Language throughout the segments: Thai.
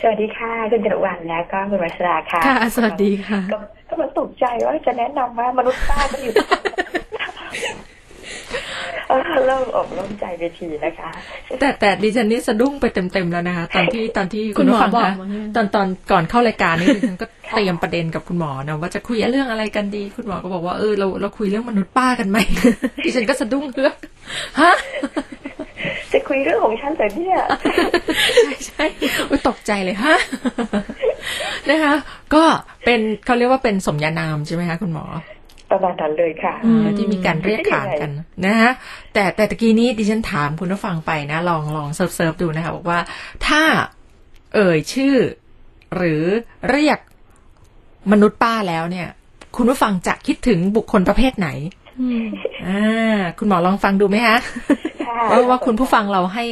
สวัสดีค่ะคุณกระวันและก็คุณวัชราค่ะค่ะสวัสดีค่ะก็ก็มันตกใจว่าจะแนะนำว่ามนุษย์ป้าก็อยู่เออเริ่มอกเริ่มใจไปทีนะคะ แต่แต่ดิฉันนี่สะดุ้งไปเต็มๆแล้วนะคะ ตอนที่ตอนที่คุณหมอผู้ฟังบอกคะมาใช่ไหมตอนตอนก่อนเข้ารายการนี่ดิฉันก็เตรียมประเด็นกับคุณหมอนะว่าจะคุยเรื่องอะไรกันดี คุณหมอก็บอกว่าเออเราเราคุยเรื่องมนุษย์ป้ากันไหมดิฉันก็สะดุ้งเฮือกฮะ จะคุยเรื่องของฉันเลยเนี่ยใช่ใช่โอ๊ยตกใจเลยฮะนะคะ ก็เป็นเขาเรียกว่าเป็นสมญานามใช่ไหมคะคุณหมอประมาณนั้นเลยค่ะอ่าที่มีการเรียกขานกันนะฮะแต่แต่ตะกี้นี้ดิฉันถามคุณผู้ฟังไปนะ ลองลองเซิร์ฟเซิร์ฟดูนะคะบอกว่าถ้าเอ่ยชื่อ หรือเรียกมนุษย์ป้าแล้วเนี่ย คุณผู้ฟังจะคิดถึงบุคคลประเภทไหนอืมอ่าคุณหมอลองฟังดูไหมฮะค่ะ ว่าว่าคุณผู้ฟังเราให้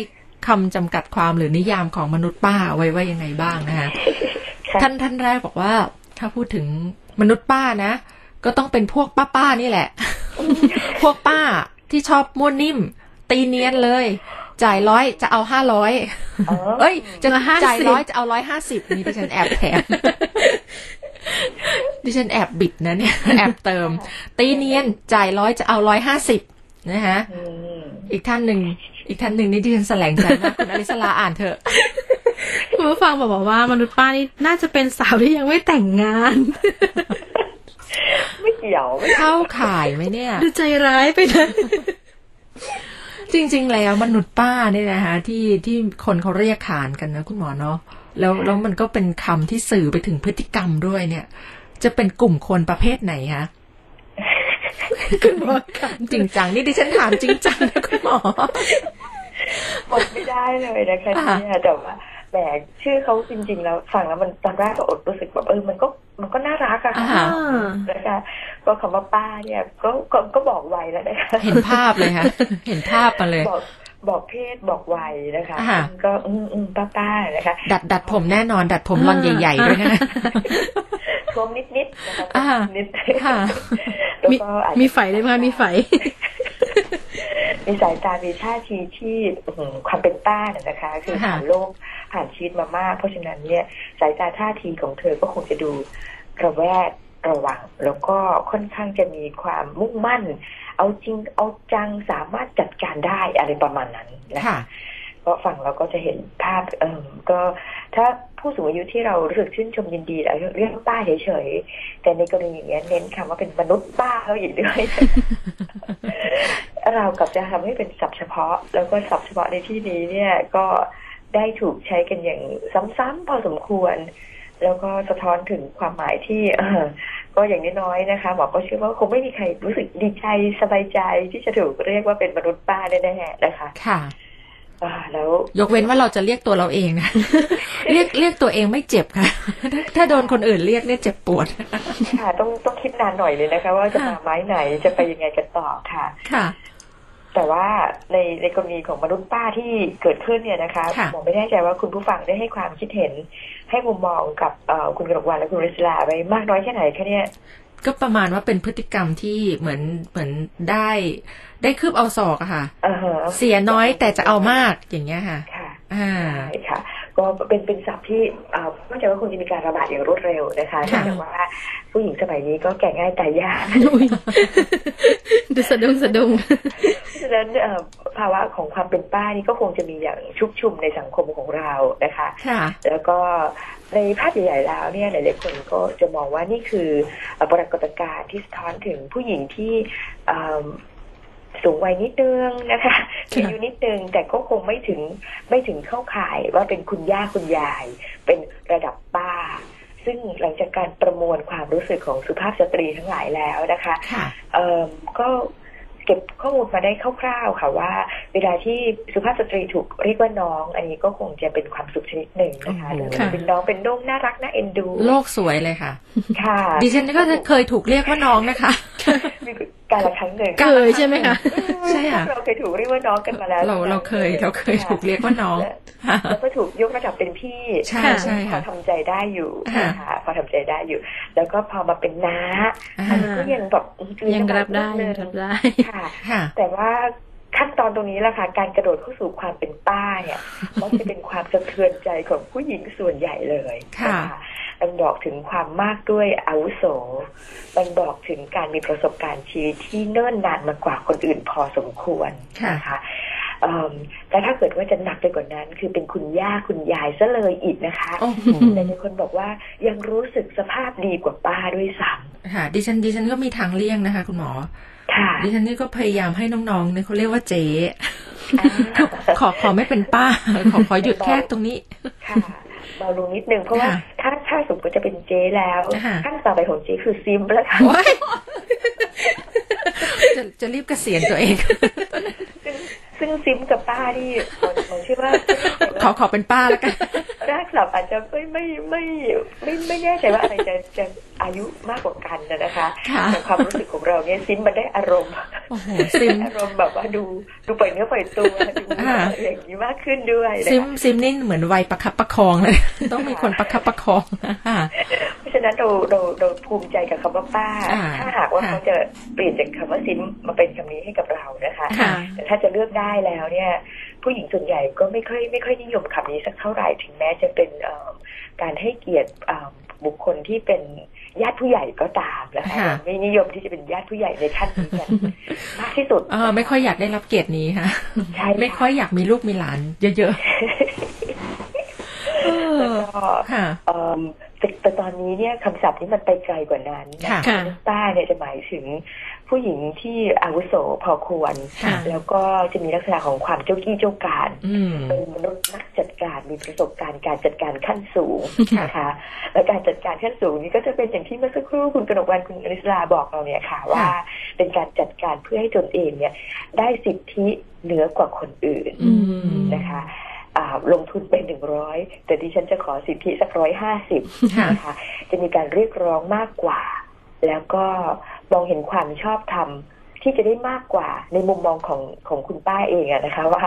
คำจำกัดความหรือนิยามของมนุษย์ป้าไว้ว่ายังไงบ้างนะคะค่ะท่านท่านแรกบอกว่า ถ้าพูดถึงมนุษย์ป้านะ ก็ต้องเป็นพวกป้าป้าๆนี่แหละ พวกป้าที่ชอบม้วนนิ่ม ตีเนียนเลย จ่ายร้อยจะเอาห้าร้อยอ๋อเอ้ยจะละ50จ่ายร้อยจะเอาร้อยห้าสิบนี่ดิฉันแอบแถมดิฉันแอบบิดนะเนี่ย แอบเติม ตีเนียนจ่ายร้อยจะเอาร้อยห้าสิบ นะคะอืมอีกท่านหนึ่งอีกท่านหนึ่งนี่ดิฉันแสลงใจมากคุณอลิสลาอ่านเถอะคุณผู้ฟังบอกว่ามนุษย์ป้านี่น่าจะเป็นสาวที่ยังไม่แต่งงาน ไม่เกี่ยวไม่เข้าข่ายไหมเนี่ย ดูใจร้ายไปเลยจริง ๆ แล้วมนุษย์ป้าเนี่ยนะคะที่ที่คนเขาเรียกขานกันนะคุณหมอเนาะแล้วแล้วมันก็เป็นคำที่สื่อไปถึงพฤติกรรมด้วยเนี่ย จะเป็นกลุ่มคนประเภทไหนคะ คุณหมอค่ะจริงจังนี่ดิฉันถามจริงจังนะคุณหมอหมดไม่ได้เลยนะคะค่ะเนี่ยแต่ว่าแหมชื่อเขาจริง ๆ แล้วฟังแล้วมันตอนแรกก็อดรู้สึกแบบเออมันก็มันก็น่ารักอะอ่าค่ะฮะนะคะก็คำว่าป้าเนี่ย ก็ก็ก็บอกวัยแล้วนะคะเห็นภาพเลยค่ะเห็นภาพมาเลยบอกบอกเพศบอกวัยนะคะอ่าก็อืมอืมป้าป้านะคะ ดัดดัดผมแน่นอน ดัดผมรอนใหญ่ๆด้วยนะท้วมนิดนิดๆนะคะอ่านิดค่ะ แล้วมีก็อาจมีจะไฟได้ไหมคะมีไฟมีสายตามีท่าทีที่อื้อหือความเป็นป้าเนี่ยนะคะ คือค่ะผ่านโลกผ่านชีวิตมามาก เพราะฉะนั้นเนี่ยสายตาท่าทีของเธอก็คงจะดูระแวดระวัง แล้วก็ค่อนข้างจะมีความมุ่งมั่น เอาจริงเอาจังสามารถจัดการได้อะไรประมาณนั้นนะคะ ค่ะก็ฟังเราก็จะเห็นภาพเออก็ถ้าผู้สูงอายุที่เรารู้สึกชื่นชมยินดีแล้วเรียกป้าเฉยๆแต่ในกรณีอย่างนี้ยเน้นคำว่าเป็นมนุษย์ป้าเขาอีกด้วยเรากับจะทำให้เป็นศัพท์เฉพาะ แล้วก็ศัพท์เฉพาะในที่นี้เนี่ยก็ได้ถูกใช้กันอย่างซ้ำๆพอสมควร แล้วก็สะท้อนถึงความหมายที่เออก็อย่างน้อยๆนะคะหมอก็เชื่อว่าคงไม่มีใครรู้สึกดีใจสบายใจที่จะถูกเรียกว่าเป็นมนุษย์ป้าแน่ๆนะคะ ค่ะ แล้ว ยกเว้นว่าเราจะเรียกตัวเราเองนะเรียกเรียกตัวเองไม่เจ็บค่ะถ้าถ้าโดนคนอื่นเรียกเนี่ยเจ็บปวดค่ะ ต้องต้องคิดนานหน่อยเลยนะคะ ว่าจะมาไม้ไหนจะไปยังไงกันต่อค่ะค่ะ แต่ว่าในในกรณีของมนุษย์ป้าที่เกิดขึ้นเนี่ยนะคะค่ะผมไม่แน่ใจว่าคุณผู้ฟังได้ให้ความคิดเห็นให้มุมมองกับเอ่อคุณกระกวันและคุณริศลาไว้มากน้อยแค่ไหนคะเนี่ย ก็ประมาณว่าเป็นพฤติกรรมที่เหมือนเหมือนได้ ได้คืบเอาศอกอะค่ะอ่าฮะเสียน้อยแต่จะเอามากอย่างเงี้ยค่ะค่ะอ่าใช่ค่ะก็เป็นเป็นศัพท์ที่เอ่อเข้าใจว่าคงจะมีการระบาดอย่างรวดเร็วนะคะค่ะเนื่องจากว่าผู้หญิงสมัยนี้ก็แก่ง่ายตายยากอุ๊ยดูสะดุ้งสะดุ้งเพราะฉะนั้นเอ่อภาวะของความเป็นป้านี่ก็คงจะมีอย่างชุกชุมในสังคมของเรานะคะค่ะแล้วก็ในภาพใหญ่ๆแล้วเนี่ยหลายๆคนก็จะมองว่านี่คือเอ่อปรากฏการณ์ที่สะท้อนถึงผู้หญิงที่เอิ่มสูงวัยนิดนึงนะคะมีอายุนิดนึงแต่ก็คงไม่ถึงไม่ถึงเข้าข่ายว่าเป็นคุณย่าคุณยาย เป็นระดับป้า ซึ่งหลังจากการประมวลความรู้สึกของสุภาพสตรีทั้งหลายแล้วนะคะค่ะเอ่อก็ เก็บข้อมูลมาได้คร่าวๆค่ะว่า เวลาที่สุภาพสตรีถูกเรียกว่าน้อง อันนี้ก็คงจะเป็นความสุขชนิดหนึ่งนะคะโอ้โหหรือเป็นน้องเป็นนุ่มน่ารักน่าเอ็นดู โลกสวยเลยค่ะ ค่ะ ดิฉันก็เคยถูกเรียกว่าน้องนะคะมีการละครั้งหนึ่งเคยใช่ไหมคะใช่ค่ะเราเคยถูกเรียกว่าน้องกันมาแล้ว เราเราเคยเราเคยถูกเรียกว่าน้อง และแล้วก็ถูกยกระดับเป็นพี่ใช่ใช่พอค่ะทำใจได้อยู่ค่ะนะคะพอทำใจได้อยู่ แล้วก็พอมาเป็นน้าอ่าอันนี้ก็ยังแบบยังรับได้เลยังยรับได้ค่ะค่ะ แต่ว่าขั้นตอนตรงนี้แหละค่ะการกระโดดเข้าสู่ความเป็นป้าเนี่ยมันจะเป็นความสะเทือนใจของผู้หญิงส่วนใหญ่เลยค่ะนมันบอกถึงความมากด้วยอาวุโส มันบอกถึงการมีประสบการณ์ชีวิตที่เนิ่นนานมากกว่าคนอื่นพอสมควรค่ะนะคะ เอิ่มแต่ถ้าเกิดว่าจะหนักไปกว่านั้น คือเป็นคุณย่าคุณยายซะเลยอีกนะคะโอ้โหแต่มีคนบอกว่ายังรู้สึกสภาพดีกว่าป้าด้วยซ้ค่ะ ดิฉันดิฉันก็มีทางเลี่ยงนะคะ คุณหมอำค่ะดิฉันนี่ก็พยายามให้น้องๆเนี่ยเขาเรียกว่าเจ๊ขอขอไม่เป็นป้า ขอขอหยุดแค่ตรงนี้ค่ะเบาลงนิดนึงเพราะว่าค่ะถ้าถ้าสมมติจะเป็นเจ๊แล้วค่ะขั้นต่อไปของเจ๊คือซิมแล้วค่ะโอ๊ยจะจะรีบเกษียณตัวเอง ซึ่งซึ่งซิมกับป้านี่ผมผมเชื่อว่าขอขอเป็นป้าแล้วกันรากศัพท์อาจจะไม่ไม่ไม่ไม่ไม่แน่ใจว่าอะไรจะจะ อายุมากกว่ากันนะนะคะค่ะแต่ความรู้สึกของเราเนี่ยซิมมันได้อารมณ์โอ้โหซิมอารมณ์แบบว่าดูดูปล่อยเนื้อปล่อยตัวดูอ่าอะไรอย่างนี้มากขึ้นด้วยนะซิมคะซิมนี่เหมือนวัยประคับประคองเลยต้องมีคนประคับประคองค่ะเพราะฉะนั้นเราเราเราภูมิใจกับคำว่าป้าอ่าถ้าหากว่าค่ะเขาจะเปลี่ยนจากคำว่าซิมมาเป็นคำนี้ให้กับเรานะคะค่ะแต่ถ้าจะเลือกได้แล้วเนี่ย ผู้หญิงส่วนใหญ่ก็ไม่ค่อยไม่ค่อยนิยมคำนี้สักเท่าไหร่ถึงแม้จะเป็นเอ่อการให้เกียรติเอ่อบุคคลที่เป็น ญาติผู้ใหญ่ก็ตามนะคะค่ะไม่นิยมที่จะเป็นญาติผู้ใหญ่ในขั้นนี้กันมากที่สุดเออไม่ค่อยอยากได้รับเกียรตินี้ค่ะใช่ไม่ค่อยอยากมีลูกมีหลาน เยอะๆเออแล้วก็ค่ะเอิ่มแต่แต่ตอนนี้เนี่ยคำศัพท์นี้มันไปไกลกว่านั้นนะค่ะค่ะป้าเนี่ยจะหมายถึง ผู้หญิงที่อาวุโสพอควรค่ะแล้วก็จะมีลักษณะของความเจ้ากี้เจ้าการอืมเป็นมนุษย์นักจัดการมีประสบการณ์การจัดการขั้นสูงค่ะนะคะและการจัดการขั้นสูงนี้ก็จะเป็นอย่างที่เมื่อสักครู่คุณกนกวันคุณอริสลาบอกเราเนี่ยค่ะว่า เป็นการจัดการเพื่อให้ตนเองเนี่ย ได้สิทธิเหนือกว่าคนอื่นอืมนะคะอ่าลงทุนเป็นหนึ่งร้อยแต่ดิฉันจะขอสิทธิสักร้อยห้าสิบค่ะนะคะจะมีการเรียกร้องมากกว่า แล้วก็ มองเห็นความชอบธรรมที่จะได้มากกว่าในมุมมองของของคุณป้าเองอะนะคะ ว่า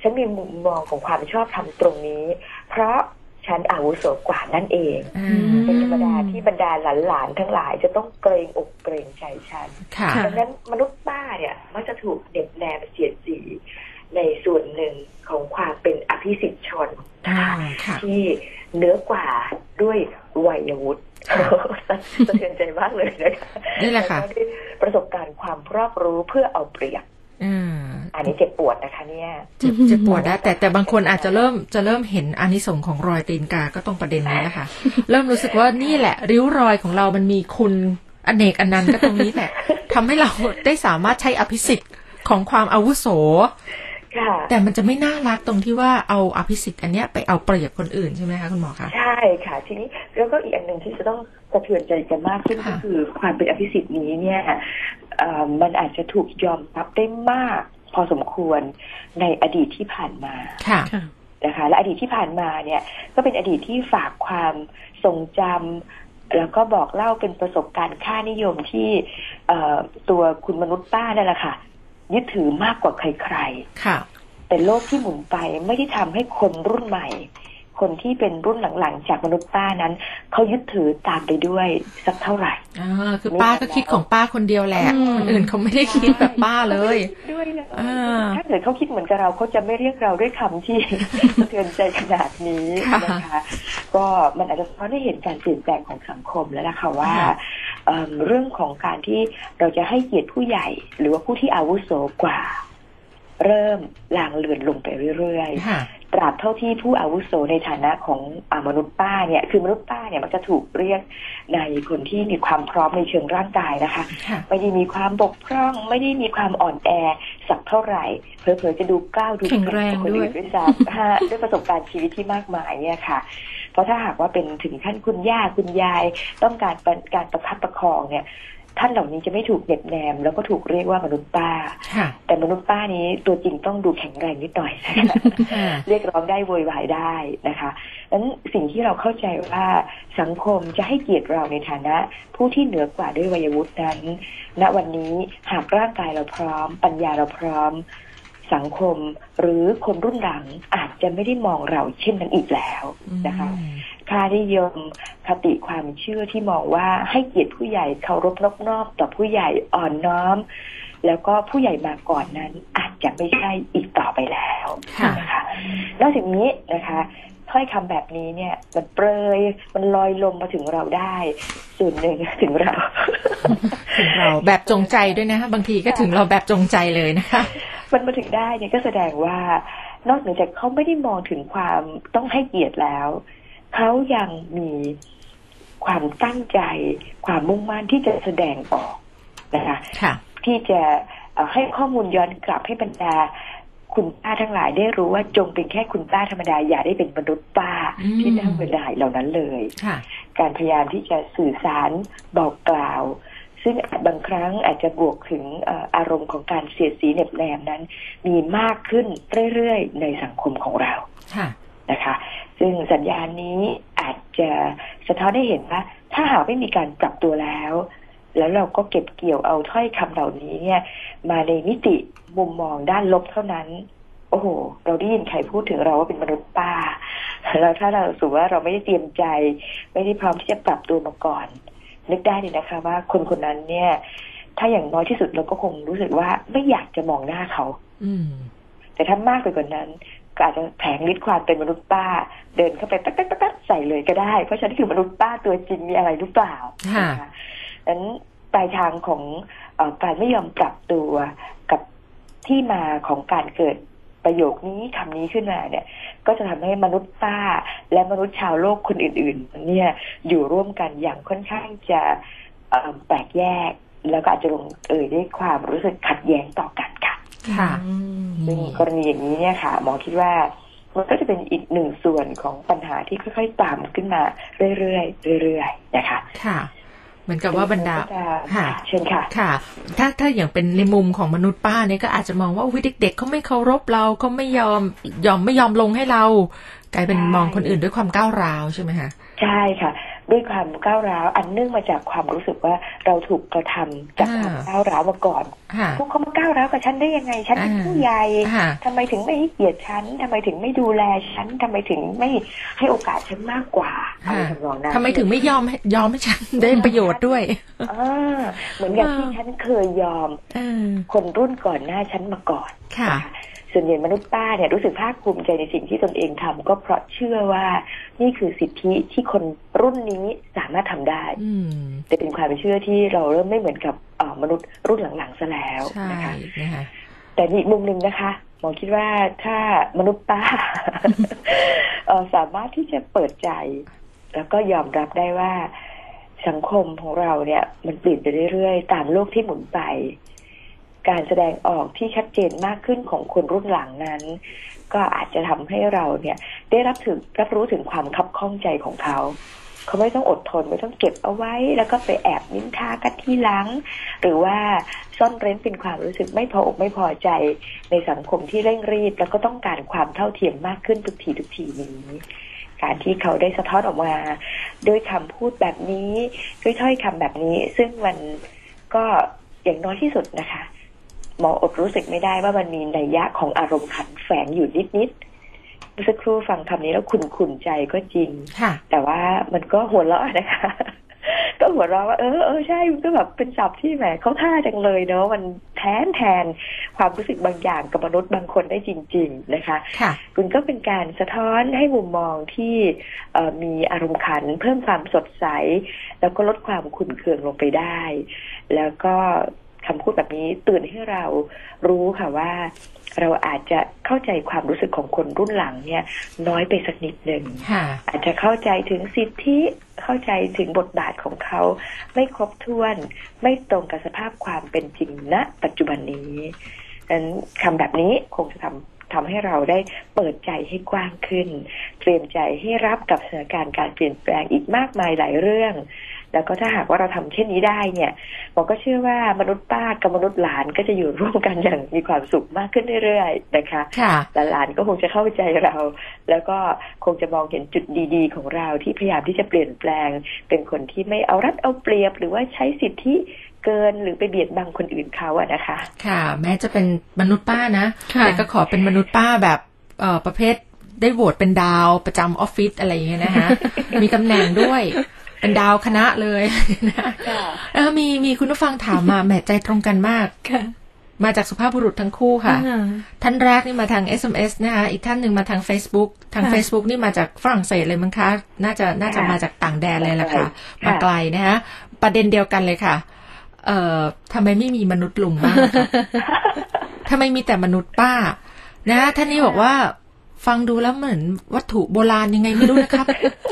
ฉันมีมุมมองของความชอบธรรมตรงนี้ เพราะฉันอาวุโสกว่านั่นเองอ่มเป็นธรรมดาาที่บรรดาหลานๆทั้งหลายจะต้องเกรงอกเกรงใจฉันค่ะค่ะดังนั้นมนุษย์ป้าเนี่ยมักจะถูกเด็บแนมเสียดสีในส่วนหนึ่งของความเป็นอภิสิทธิชนนะอ่าคะค่ะที่ เหนือกว่าด้วยวัยวุฒิสะเทือนใจมากเลยนะคะนี่แหละค่ะแล้วก็ด้วยประสบการณ์ความรอบรู้เพื่อเอาเปรียบอ่าอันนี้เจ็บปวดนะคะเนี่ยเจ็บเจ็บปวดนะแต่แต่บางคนอาจจะเริ่มจะเริ่มเห็นอานิสงส์ของรอยตีนกาก็ตรงประเด็นนี้แหละค่ะเริ่มรู้สึกว่านี่แหละ ริ้วรอยของเรามันมีคุณอเนกอนันต์ก็ตรงนี้แหละทำให้เราได้สามารถใช้อภิสิทธิ์ของความอาวุโสค่ะ แต่มันจะไม่น่ารักตรงที่ว่าเอาอภิสิทธิ์อันเนี้ยไปเอาเปรียบคนอื่นใช่ไหมคะคุณหมอคะ ใช่ค่ะ ทีนี้แล้วก็อีกอันหนึ่งที่จะต้องสะเทือนใจกันมากขึ้นค่ะก็คือความเป็นอภิสิทธิ์นี้เนี่ยเอ่อมันอาจจะถูกยอมรับได้มาก พอสมควรในอดีตที่ผ่านมาค่ะค่ะนะคะและอดีตที่ผ่านมาเนี่ยก็เป็นอดีตที่ฝากความทรงจำแล้วก็บอกเล่าเป็นประสบการณ์ค่านิยมที่เอ่อตัวคุณมนุษย์ป้านั่นแหละค่ะ ยึดถือมากกว่าใครค่ะๆแต่โลกที่หมุนไปไม่ได้ทำให้คนรุ่นใหม่ คนที่เป็นรุ่นหลังๆ จากมนุษย์ป้านั้นเขายึดถือตามไปด้วยสักเท่าไหร่อ่าคือป้าก็คิดของป้าคนเดียวแหละอืมคนอื่นเขาไม่ได้คิดแบบป้าเลยด้วยนะอ่าถ้าเกิดเขาคิดเหมือนกับเราเขาจะไม่เรียกเราด้วยคำที่สะเทือนใจขนาดนี้ค่ะนะคะก็มันอาจจะสะท้อนให้เห็นการเปลี่ยนแปลงของสังคมแล้วล่ะค่ะว่าค่ะเอิ่มเรื่องของการที่เราจะให้เกียรติผู้ใหญ่ หรือว่าผู้ที่อาวุโสกว่า เริ่มลางเลือนลงไปเรื่อยๆค่ะตราบเท่าที่ผู้อาวุโสในฐานะของอามนุษย์ป้าเนี่ยคือมนุษย์ป้าเนี่ยมันจะถูกเรียกในคนที่มีความพร้อมในเชิงร่างกายนะคะค่ะไม่ได้มีความบกพร่อง ไม่ได้มีความอ่อนแอสักเท่าไหร่เผลอๆจะดูก้าวดูแข็งแรงกว่าคนด้วยอื่นด้วยซ้ำฮะด้วยประสบการณ์ชีวิตที่มากมายเนี่ยค่ะ เพราะถ้าหากว่าเป็นถึงขั้นคุณย่าคุณยายต้องการเป็นการประคับประคองเนี่ย ท่านเหล่านี้จะไม่ถูกเหน็บแนม แล้วก็ถูกเรียกว่ามนุษย์ป้าค่ะแต่มนุษย์ป้านี้ตัวจริงต้องดูแข็งแรงนิดหน่อยนะคะค่ะเรียกร้องได้โวยวายได้นะคะนั้นสิ่งที่เราเข้าใจว่าสังคมจะให้เกียรติเราในฐานะ ผู้ที่เหนือกว่าด้วยวัยวุฒินั้น ณวันนี้หากร่างกายเราพร้อม ปัญญาเราพร้อม สังคม หรือคนรุ่นหลังอาจจะไม่ได้มองเราเช่นนั้นอีกแล้วนะคะค่านิยมคติความเชื่อที่มองว่าให้เกียรติผู้ใหญ่เคารพนอบนอบต่อผู้ใหญ่อ่อนน้อม แล้วก็ผู้ใหญ่มาก่อนนั้นอาจจะไม่ใช่อีกต่อไปแล้วค่ะนะคะนอกจากนี้นะคะถ้อยคำแบบนี้เนี่ย มันเปรยมันลอยลมมาถึงเราได้ ส่วนหนึ่งถึงเราถึงเราแบบจงใจด้วยนะคะบางทีก็ถึงเราแบบจงใจเลยนะคะ มันมาถึงได้เนี่ยก็แสดงว่านอกเหนือจากเขาไม่ได้มองถึงความต้องให้เกียรติแล้ว เขายังมีความตั้งใจ ความมุ่งมั่นที่จะแสดงออกนะคะค่ะที่จะเอ่อให้ข้อมูลย้อนกลับให้บรรดาคุณป้าทั้งหลายได้รู้ว่าจงเป็นแค่คุณป้าธรรมดาอย่าได้เป็นมนุษย์ป้าอืมที่นั่งเวลาเหล่านั้นเลยค่ะการพยายามที่จะสื่อสารบอกกล่าว ซึ่งอาจบางครั้งอาจจะบวกถึงเอ่ออารมณ์ของการเสียดสีเหน็บแนมนั้น มีมากขึ้นเรื่อยๆ ในสังคมของเราค่ะนะคะ ซึ่งสัญญาณนี้อาจจะสะท้อนให้เห็นว่า ถ้าหากไม่มีการปรับตัวแล้ว แล้วเราก็เก็บเกี่ยวเอาถ้อยคำเหล่านี้เนี่ย มาในมิติมุมมองด้านลบเท่านั้นโอ้โห เราได้ยินใครพูดถึงเราว่าเป็นมนุษย์ป้า แล้วถ้าเราสูว่าเราไม่ได้เตรียมใจ ไม่ได้พร้อมที่จะปรับตัวมาก่อน นึกได้เลยนะคะ ว่าคนคนนั้นเนี่ย ถ้าอย่างน้อยที่สุดเราก็คงรู้สึกว่าไม่อยากจะมองหน้าเขา อืมแต่ถ้ามากไปกว่านั้นก็อาจจะแผงฤทธิ์ความเป็นมนุษย์ป้า เดินเข้าไปตั๊กตั๊กตั๊กตั๊กใส่เลยก็ได้ เพราะฉะนั้นคือมนุษย์ป้าตัวจริงมีอะไรหรือเปล่าค่ะนนั้นปลายทางของเออการไม่ยอมปรับตัวกับที่มาของการเกิด ประโยคนี้คำนี้ขึ้นมาเนี่ย ก็จะทำให้มนุษย์ป้า และมนุษย์ชาวโลกคนอื่น ๆ เนี่ยอยู่ร่วมกันอย่างค่อนข้างจะเอิ่มแปลกแยก แล้วก็อาจจะลงเอยด้วยความรู้สึกขัดแย้งต่อกันค่ะค่ะอืมซึ่งกรณีอย่างนี้เนี่ยค่ะหมอคิดว่ามันก็จะเป็นอีกหนึ่งส่วนของปัญหาที่ค่อยๆตามขึ้นมาเรื่อยๆเรื่อยๆนะคะ ค่ะ เหมือนกับว่าบรรดาก็จะค่ะเชิญค่ะ ค่ะ ถ้าถ้าอย่างเป็นในมุมของมนุษย์ป้าเนี่ยก็อาจจะมองว่าอุ้ยเด็กๆเขาไม่เคารพเราเขาไม่ยอมยอมไม่ยอมลงให้เรา กลายเป็นใช่มองคนอื่นด้วยความก้าวร้าวใช่ไหมคะใช่ค่ะ ด้วยความก้าวร้าวอันเนื่องมาจากความรู้สึกว่าเราถูกกระทำจากความอ่าก้าวร้าวมาก่อนค่ะพวกเขามาก้าวร้าวกับฉันได้ยังไงฉันเป็นอ่าผู้ใหญ่ค่ะทำไมถึงไม่ให้เกียรติฉันทำไมถึงไม่ดูแลฉันทำไมถึงไม่ให้โอกาสฉันมากกว่าอะไรค่ะทำนองนั้นทำไมถึงไม่ยอมให้ยอมให้ฉันได้ประโยชน์ด้วยอ่าเหมือนกับที่อ่าฉันเคยยอมเออคนรุ่นก่อนหน้าฉันมาก่อนค่ะ ส่วนใหญ่มนุษย์ป้าเนี่ยรู้สึกภาคภูมิใจในสิ่งที่ตนเองทำก็เพราะเชื่อว่านี่คือสิทธิที่คนรุ่นนี้สามารถทำได้อืมแต่เป็นความเชื่อที่เราเริ่มไม่เหมือนกับเอ่อมนุษย์รุ่นหลังๆซะแล้วใช่นะคะนะคะแต่มีอีกมุมหนึ่งนะคะหมอคิดว่าถ้ามนุษย์ป้าเอ่อสามารถที่จะเปิดใจ แล้วก็ยอมรับได้ว่าสังคมของเราเนี่ย มันเปลี่ยนไปเรื่อยๆ ตามโลกที่หมุนไป การแสดงออกที่ชัดเจนมากขึ้นของคนรุ่นหลังนั้น ก็อาจจะทำให้เราเนี่ย ได้รับถึงรับรู้ถึงความคับข้องใจของเขา เขาไม่ต้องอดทนไม่ต้องเก็บเอาไว้ แล้วก็ไปแอบนินทากันที่หลัง หรือว่าซ่อนเร้นเป็นความรู้สึกไม่พออกไม่พอใจในสังคมที่เร่งรีบ แล้วก็ต้องการความเท่าเทียมมากขึ้นทุกทีทุกทีนี้การที่เขาได้สะท้อนออกมาด้วยคำพูดแบบนี้ด้วยถ้อยคำแบบนี้ ซึ่งมันก็อย่างน้อยที่สุดนะคะ มออดรู้สึกไม่ได้ว่ามันมีนัยยะของอารมณ์ขันแฝงอยู่นิดๆเมื่อสักครู่ฟังคำนี้แล้วขุนขุนๆใจก็จริงค่ะแต่ว่ามันก็หัวเราะนะคะ ก็หัวเราะว่าเออเออใช่มันก็แบบเป็นศัพท์ที่แหมเขาท่าจังเลยเนอะมันแทนแทนความรู้สึกบางอย่างกับมนุษย์บางคนได้จริง ๆ นะคะค่ะคุณก็เป็นการสะท้อนให้มุมมองที่เอ่อมีอารมณ์ขัน เพิ่มความสดใส แล้วก็ลดความขุ่นเคืองลงไปได้ แล้วก็ คำพูดแบบนี้เตือนให้เรารู้ค่ะว่าเราอาจจะเข้าใจความรู้สึกของคนรุ่นหลังเนี่ย น้อยไปสักนิดหนึ่งค่ะอาจจะเข้าใจถึงสิทธิเข้าใจถึงบทบาทของเขา ไม่ครบถ้วน ไม่ตรงกับสภาพความเป็นจริงณปัจจุบันนี้ดังนั้นคำแบบนี้คงจะทำทำให้เราได้เปิดใจให้กว้างขึ้น เตรียมใจให้รับกับสถานการณ์การเปลี่ยนแปลงอีกมากมายหลายเรื่อง แล้วก็ถ้าหากว่าเราทำเช่นนี้ได้เนี่ยหมอก็เชื่อว่ามนุษย์ป้ากับมนุษย์หลานก็จะอยู่ร่วมกันอย่างมีความสุขมากขึ้นเรื่อยๆนะคะค่ะหลานๆก็คงจะเข้าใจเรา แล้วก็คงจะมองเห็นจุดดีๆ ของเราที่พยายามที่จะเปลี่ยนแปลง เป็นคนที่ไม่เอารัดเอาเปรียบ หรือว่าใช้สิทธิเกินหรือไปเบียดบังคนอื่นเขาอะนะคะ ค่ะ แม้จะเป็นมนุษย์ป้านะค่ะแต่ก็ขอเป็นมนุษย์ป้าแบบเอ่อประเภทได้โหวตเป็นดาวประจำออฟฟิศอะไรอย่างเงี้ยนะคะมีตำแหน่งด้วย เป็นดาวคณะเลยนะค่ะเออมีมีคุณผู้ฟังถามมาแหมใจตรงกันมากค่ะมาจากสุภาพบุรุษทั้งคู่ค่ะอ่าท่านแรกนี่มาทาง SMS นะคะอีกท่านหนึ่งมาทาง Facebook ทางค่ะ Facebook นี่มาจากฝรั่งเศสเลยมั้งคะ น่าจะน่าจะค่ะมาจากต่างแดนเลยล่ะค่ะค่ะ มาไกลนะคะประเด็นเดียวกันเลยค่ะ เอ่อทำไมไม่มีมนุษย์ลุงบ้างคะทำไมมีแต่มนุษย์ป้า นะท่านนี้บอกว่าฟังดูแล้วเหมือนวัตถุโบราณยังไงไม่รู้นะครับจากคุณสมพ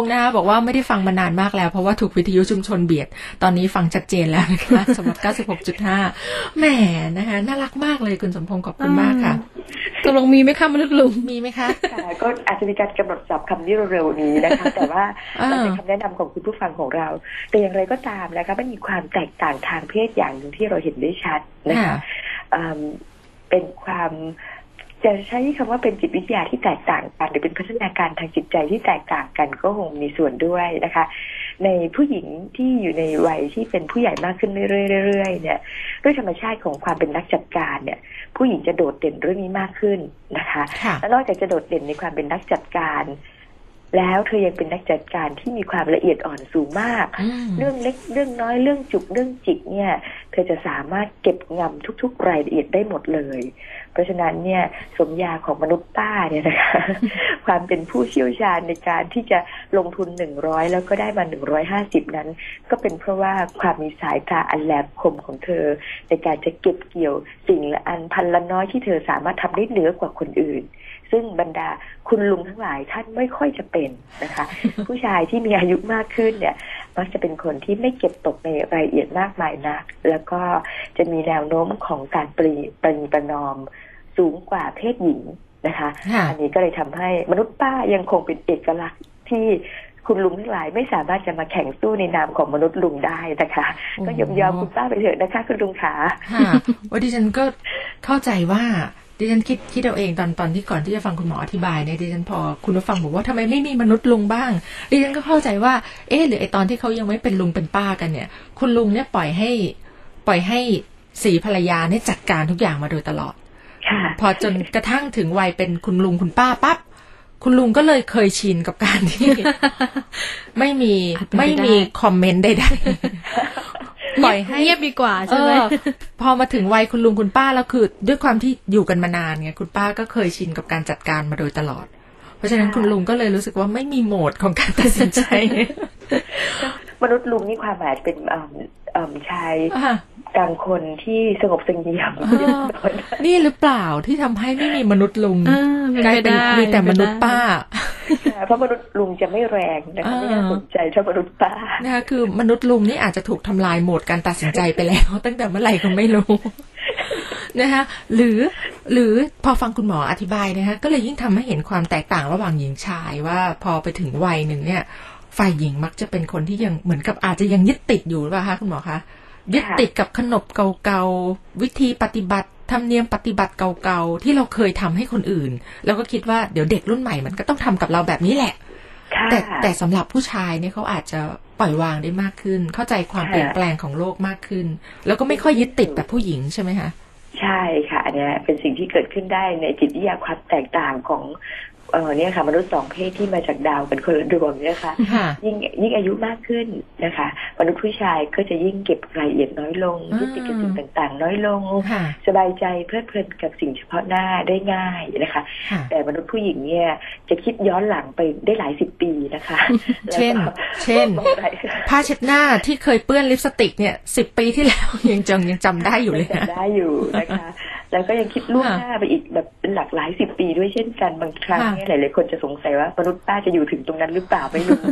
งษ์นะคะบอกว่าไม่ได้ฟังมานานมากแล้ว เพราะว่าถูกวิทยุชุมชนเบียด ตอนนี้ฟังชัดเจนแล้วนะคะสำหรับ 96.5 แหมนะคะน่ารักมากเลยคุณสมพงษ์ขอบคุณมากค่ะตกลงมีไหมคะมนุษย์ลุงมีไหมคะค่ะก็อาจจะมีการกำหนดศัพท์คำนี้เร็วๆนี้นะคะ แต่ว่าอ่าเราเป็นคำแนะนำของคุณผู้ฟังของเรา แต่อย่างไรก็ตามนะคะมันมีความแตกต่างทางเพศอย่างหนึ่งที่เราเห็นได้ชัดนะคะค่ะอืมเป็นความ จะใช้คำว่าเป็นจิตวิทยาที่แตกต่างกัน หรือเป็นพัฒนาการทางจิตใจที่แตกต่างกันก็คงมีส่วนด้วยนะคะ ในผู้หญิงที่อยู่ในวัยที่เป็นผู้ใหญ่มากขึ้นเรื่อยๆเนี่ย ด้วยธรรมชาติของความเป็นนักจัดการเนี่ย ผู้หญิงจะโดดเด่นเรื่องนี้มากขึ้นนะคะค่ะและนอกจากจะโดดเด่นในความเป็นนักจัดการ แล้วเธอยังเป็นนักจัดการที่มีความละเอียดอ่อนสูงมากอืมเรื่องเล็กเรื่องน้อยเรื่องจุกเรื่องจิกเนี่ย เธอจะสามารถเก็บงำทุก ๆ รายละเอียดได้หมดเลย เพราะฉะนั้นเนี่ยสมญาของมนุษย์ป้าเนี่ยนะคะความเป็นผู้เชี่ยวชาญในการที่จะลงทุนหนึ่งร้อยแล้วก็ได้มาหนึ่งร้อยห้าสิบนั้น ก็เป็นเพราะว่าความมีสายตาอันแหลมคมของเธอ ในการจะเก็บเกี่ยวสิ่งละอันพันละน้อยที่เธอสามารถทำได้เหนือกว่าคนอื่น ซึ่งบรรดาคุณลุงทั้งหลายท่านไม่ค่อยจะเป็นนะคะ ผู้ชายที่มีอายุมากขึ้นเนี่ย มักจะเป็นคนที่ไม่เก็บตกในรายละเอียดมากมายนัก แล้วก็จะมีแนวโน้มของการปรีปรีประนอมสูงกว่าเพศหญิงนะคะค่ะอันนี้ก็เลยทำให้มนุษย์ป้ายังคงเป็นเอกลักษณ์ที่คุณลุงทั้งหลายไม่สามารถจะมาแข่งสู้ในนามของมนุษย์ลุงได้นะคะโอ้ก็ยอมยอมคุณป้าไปเถอะนะคะ คุณลุงขาค่ะว่าดิฉันก็เข้าใจว่า ดิฉันคิดคิดเอาเองตอนตอนที่ก่อนที่จะฟังคุณหมออธิบายเนี่ยดิฉันพอคุณผู้ฟังบอกว่าทำไมไม่มีมนุษย์ลุงบ้าง ดิฉันก็เข้าใจว่า เอ๊ะหรือไอตอนที่เขายังไม่เป็นลุงเป็นป้ากันเนี่ย คุณลุงเนี่ยปล่อยให้ ปล่อยให้สีภรรยาเนี่ยจัดการทุกอย่างมาโดยตลอดค่ะพอจนกระทั่งถึงวัยเป็นคุณลุงคุณป้าปั๊บคุณลุงก็เลยเคยชินกับการที่ ไม่มีอาจเป็นไปได้ไม่มีคอมเมนต์ใดๆ ปล่อยให้เงียบดีกว่าใช่ไหมเออพอมาถึงวัยคุณลุงคุณป้าแล้วคือด้วยความที่อยู่กันมานานไงคุณป้าก็เคยชินกับการจัดการมาโดยตลอด เพราะฉะนั้นค่ะคุณลุงก็เลยรู้สึกว่าไม่มีโหมดของการตัดสินใจ มนุษย์ลุงนี่ความหมายเป็นเอิ่มเอิ่มชายอะกลางคนที่สงบเสงี่ยมเออนี่หรือเปล่าที่ทำให้ไม่มีมนุษย์ลุงอ่าเป็นกลายไปเป็นได้มีแต่มนุษย์ป้าค่ะ เพราะมนุษย์ลุงจะไม่แรงนะคะไม่น่าอ่าสนใจเท่ามนุษย์ป้านะคะคือมนุษย์ลุงนี่อาจจะถูกทำลายโหมดการตัดสินใจไปแล้ว ตั้งแต่เมื่อไหร่ก็ไม่รู้นะคะหรือหรือพอฟังคุณหมออธิบายนะคะก็เลยยิ่งทำให้เห็นความแตกต่างระหว่างหญิงชายว่าพอไปถึงวัยหนึ่งเนี่ยฝ่ายหญิงมักจะเป็นคนที่ยังเหมือนกับอาจจะยังยึดติดอยู่หรือเปล่าคะคุณหมอคะ ยึดติดกับขนบเก่าๆ วิธีปฏิบัติธรรมเนียมปฏิบัติเก่าๆ ที่เราเคยทำให้คนอื่น แล้วก็คิดว่าเดี๋ยวเด็กรุ่นใหม่มันก็ต้องทำกับเราแบบนี้แหละค่ะแต่แต่สำหรับผู้ชายเนี่ยเขาอาจจะปล่อยวางได้มากขึ้น เข้าใจความค่ะเปลี่ยนแปลงของโลกมากขึ้น แล้วก็ไม่ค่อยยึดติดแบบผู้หญิงใช่ไหมคะใช่ค่ะอันเนี้ยเป็นสิ่งที่เกิดขึ้นได้ในจิตวิทยาความแตกต่างของ เออเนี่ยค่ะมนุษย์สองเพศที่มาจากดาวเป็นคนละดวงเนี่ยค่ะค่ะยิ่งยิ่งอายุมากขึ้นนะคะ มนุษย์ผู้ชายก็จะยิ่งเก็บรายละเอียดน้อยลงอืมยึดติดกับสิ่งต่าง ๆ น้อยลงค่ะสบายใจเพลิดเพลินกับสิ่งเฉพาะหน้าได้ง่ายนะคะค่ะแต่มนุษย์ผู้หญิงเนี่ยจะคิดย้อนหลังไปได้หลายสิบปีนะคะ เช่นแล้วก็เช่นมองไปผ้าเช็ดหน้าที่เคยเปื้อนลิปสติกเนี่ยสิบปีที่แล้วยังจังยังจำได้อยู่เลยงนะจำได้อยู่นะคะ แล้วก็ยังคิดล่วงค่ะหน้าไปอีกแบบเป็นหลักหลายสิบปีด้วยเช่นกันบางครั้งค่ะเนี่ยหลายๆคนจะสงสัยว่ามนุษย์ป้าจะอยู่ถึงตรงนั้นหรือเปล่าไม่รู้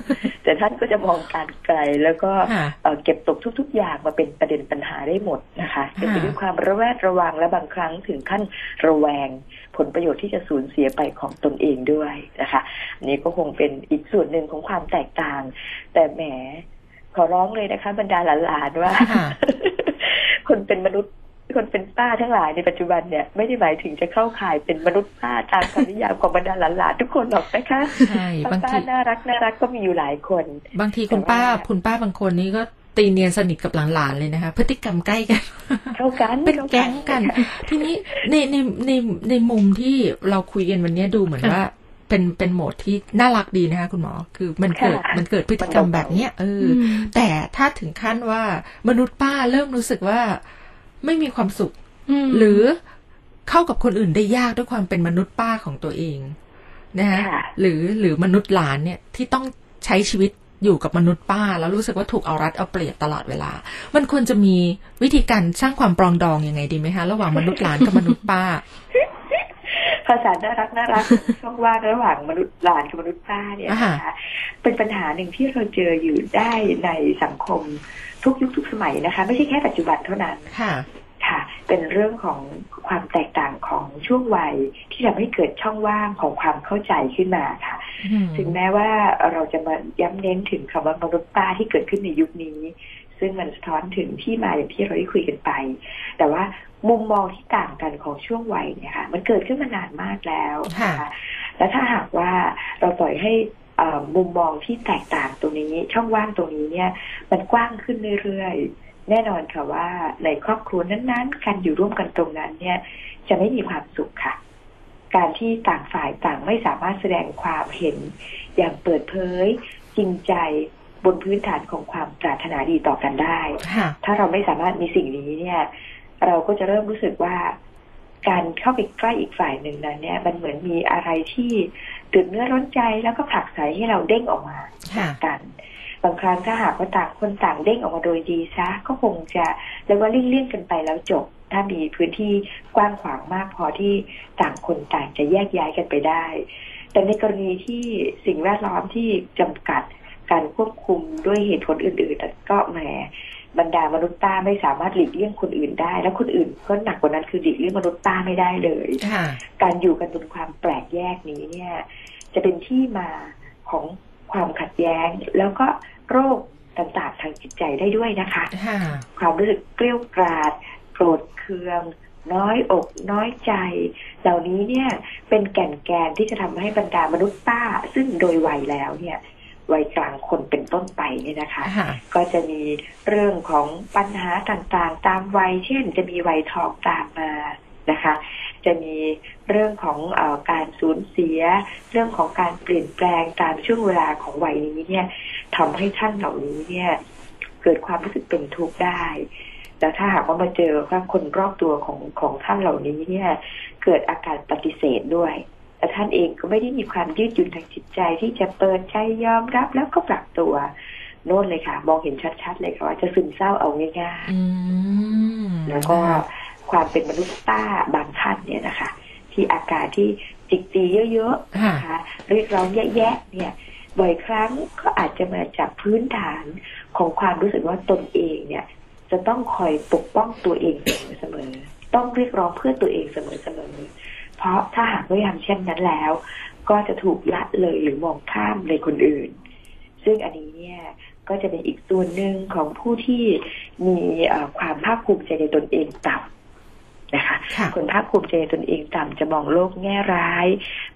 แต่ท่านก็จะมองการไกลแล้วก็ค่ะเอ่อเก็บตกทุก ๆ อย่างมาเป็นประเด็นปัญหาได้หมดนะคะจะไปด้วยความระแวดระวังและบางครั้งถึงขั้นระแวงผลประโยชน์ที่จะสูญเสียไปของตนเองด้วยนะคะอันนี้ก็คงเป็นอีกส่วนหนึ่งของความแตกต่าง แต่แหมขอร้องเลยนะคะ บรรดาหลานๆว่าค่ะคนเป็นมนุษย์ คนเป็นป้าทั้งหลายในปัจจุบันเนี่ยไม่ได้หมายถึงจะเข้าข่ายเป็นมนุษย์ป้าตามคำนิยามของบรรดาหลานๆทุกคนหรอกนะคะใช่บางป้าทีๆน่ารักน่ารักก็มีอยู่หลายคน บางทีคุณป้าแต่ว่าคุณป้าบางคนนี่ก็ตีเนียนสนิทกับหลานๆเลยนะคะพฤติกรรมใกล้กันเข้ากันเป็นข้าแก๊งกัน ทีนี้ในในในในมุมที่เราคุยกันวันนี้ดูเหมือนค่ะว่าเป็นเป็นโหมดที่น่ารักดีนะคะคุณหมอ คือมันเกิดค่ะมันเกิดพฤติกรรมแบบเนี้ยเอออมแต่ถ้าถึงขั้นว่ามนุษย์ป้าเริ่มรู้สึกว่า ไม่มีความสุขมหรือเข้ากับคนอื่นได้ยากด้วยความเป็นมนุษย์ป้าของตัวเองนะฮะค่ะหรือหรือมนุษย์หลานเนี่ยที่ต้องใช้ชีวิตอยู่กับมนุษย์ป้า แล้วรู้สึกว่าถูกเอารัดเอาเปรียบตลอดเวลา มันควรจะมีวิธีการสร้างความปรองดองยังไงดีไหมคะระหว่างมนุษย์หลานกับมนุษย์ป้า ภาษาน่ารักน่ารักของช่องว่างระหว่างมนุษย์หลานกับมนุษย์ป้าเนี่ยอ่านะฮะคะเป็นปัญหาหนึ่งที่เราเจออยู่ได้ในสังคมทุกยุคทุกสมัยนะคะ ไม่ใช่แค่ปัจจุบันเท่านั้น ค่ะค่ะ เป็นเรื่องของความแตกต่างของช่วงวัยที่ทำให้เกิดช่องว่างของความเข้าใจขึ้นมาค่ะอืมถึงแม้ว่าเราจะมาย้ำเน้นถึงคำว่ามนุษย์ป้าที่เกิดขึ้นในยุคนี้ ซึ่งมันสะท้อนถึงที่มาอย่างที่เราได้คุยกันไป แต่ว่ามุมมองที่ต่างกันของช่วงวัยเนี่ยค่ะมันเกิดขึ้นมานานมากแล้วนะคะและถ้าหากว่าเราปล่อยให้เอ่อมุมมองที่แตกต่างตรงนี้ช่องว่างตรงนี้เนี่ย มันกว้างขึ้นเรื่อยๆ แน่นอนค่ะว่าในครอบครัวนั้นๆ การอยู่ร่วมกันตรงนั้นเนี่ย จะไม่มีความสุขค่ะ การที่ต่างฝ่ายต่างไม่สามารถแสดงความเห็นอย่างเปิดเผยจริงใจบนพื้นฐานของความปรารถนาดีต่อกันได้ค่ะถ้าเราไม่สามารถมีสิ่งนี้เนี่ย เราก็จะเริ่มรู้สึกว่า การเข้าไปใกล้อีกฝ่ายหนึ่งนั้น เนี่ย มันเหมือนมีอะไรที่ตื่นเนื้อร้อนใจแล้วก็ผลักไสให้เราเด้งออกมาค่ะกัน บางครั้งถ้าหากว่าต่างคนต่างเด้งออกมาโดยดีซะก็คงจะเรียกว่าเลี่ยงๆกันไปแล้วจบ ถ้ามีพื้นที่กว้างขวางมากพอที่ต่างคนต่างจะแยกย้ายกันไปได้ แต่ในกรณีที่สิ่งแวดล้อมที่จำกัดการควบคุมด้วยเหตุผลอื่นๆก็แหมบรรดามนุษย์ป้าไม่สามารถหลีกเลี่ยงคนอื่นได้ แล้วคนอื่นก็หนักกว่านั้นคือหลีกเลี่ยงมนุษย์ป้าไม่ได้เลยค่ะการอยู่กันบนความแปลกแยกนี้เนี่ย จะเป็นที่มาของความขัดแย้ง แล้วก็ โรคต่างๆทางจิตใจได้ด้วยนะคะค่ะความรู้สึกเกลี้ยวกราด โกรธเคือง น้อยอกน้อยใจ เหล่านี้เนี่ยเป็นแก่นแกนที่จะทำให้บรรดามนุษย์ป้า ซึ่งโดยวัยแล้วเนี่ยวัยกลางคนเป็นต้นไปเนี่ยนะคะค่ะก็จะมีเรื่องของปัญหาต่างๆ ตามวัย เช่น จะมีวัยทองตามมานะคะ จะมีเรื่องของเออการสูญเสีย เรื่องของการเปลี่ยนแปลงตามช่วงเวลาของวัยนี้เนี่ย ทำให้ท่านเหล่านี้เนี่ย เกิดความรู้สึกเป็นทุกข์ได้แล้วถ้าหากว่ามาเจอว่าคนรอบตัวของของท่านเหล่านี้เนี่ย เกิดอาการปฏิเสธด้วย แต่ท่านเองก็ไม่ได้มีความยืดหยุ่นทางจิตใจที่จะเปิดใจยอมรับแล้วก็ปรับตัว โน่นเลยค่ะ มองเห็นชัด ๆ เลยค่ะว่าจะซึมเศร้าเอาง่ายอืมๆแล้วก็ความเป็นมนุษย์ป้าบางท่านเนี่ยนะคะ ที่อาการที่จิกตีเยอะๆค่ะนะคะเรียกร้องแย่ๆเนี่ย บ่อยครั้งก็อาจจะมาจากพื้นฐานของความรู้สึกว่าตนเองเนี่ย จะต้องคอยปกป้องตัวเองเสมอๆต้องเรียกร้องเพื่อตัวเองเสมอๆเพราะถ้าหากไม่ทำเช่นนั้นแล้ว ก็จะถูกละเลยหรือมองข้ามในคนอื่น ซึ่งอันนี้เนี่ยก็จะเป็นอีกส่วนหนึ่งของผู้ที่มีความภาคภูมิใจในตนเองต่ำ นะคะค่ะคนภาคภูมิใจในตนเองต่ำจะมองโลกแง่ร้าย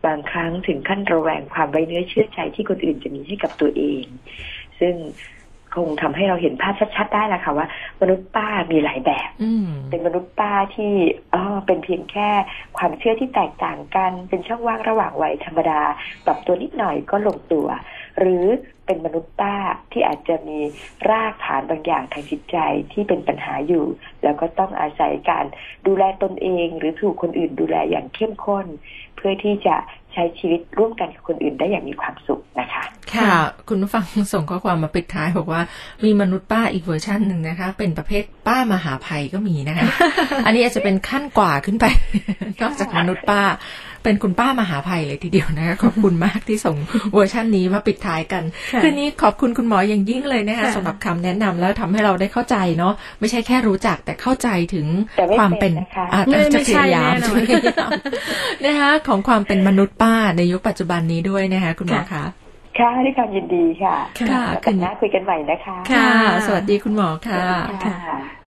บางครั้งถึงขั้นระแวงความไว้เนื้อเชื่อใจที่คนอื่นจะมีให้กับตัวเอง ซึ่งคงทำให้เราเห็นภาพชัดๆได้แหละค่ะว่า มนุษย์ป้ามีหลายแบบอืมเป็นมนุษย์ป้าที่เออเป็นเพียงแค่ความเชื่อที่แตกต่างกัน เป็นช่องว่างระหว่างวัยธรรมดาปรับตัวนิดหน่อยก็ลงตัว หรือเป็นมนุษย์ป้าที่อาจจะมีรากฐานบางอย่างทางจิตใจที่เป็นปัญหาอยู่ แล้วก็ต้องอาศัยการดูแลตนเอง หรือถูกคนอื่นดูแลอย่างเข้มข้น เพื่อที่จะใช้ชีวิตร่วมกันกับคนอื่นได้อย่างมีความสุขนะคะ ค่ะ คุณผู้ฟังส่งข้อความมาปิดท้ายบอกว่า มีมนุษย์ป้าอีกเวอร์ชันหนึ่งนะคะ เป็นประเภทป้ามหาภัยก็มีนะคะ อันนี้อาจจะเป็นขั้นกว่าขึ้นไป นอกจากมนุษย์ป้า เป็นคุณป้ามหาภัยเลยทีเดียวนะคะ ขอบคุณมากที่ส่งเวอร์ชันนี้มาปิดท้ายกันค่ะคืนนี้ขอบคุณคุณหมออย่างยิ่งเลยนะคะค่ะสำหรับคำแนะนำแล้วทำให้เราได้เข้าใจเนาะไม่ใช่แค่รู้จักแต่เข้าใจถึงแต่ไม่ความเป็นเป็นนะคะอะไม่จะไม่พใช่ยายามแน่นอนจะพยายามนะคะของความเป็นมนุษย์ป้าในยุคปัจจุบันนี้ด้วยนะคะคุณหมอคะค่ะด้วยความยินดีค่ะค่ะกันหน้าคุยกันใหม่นะคะ ค่ะ สวัสดีคุณหมอค่ะค่ะ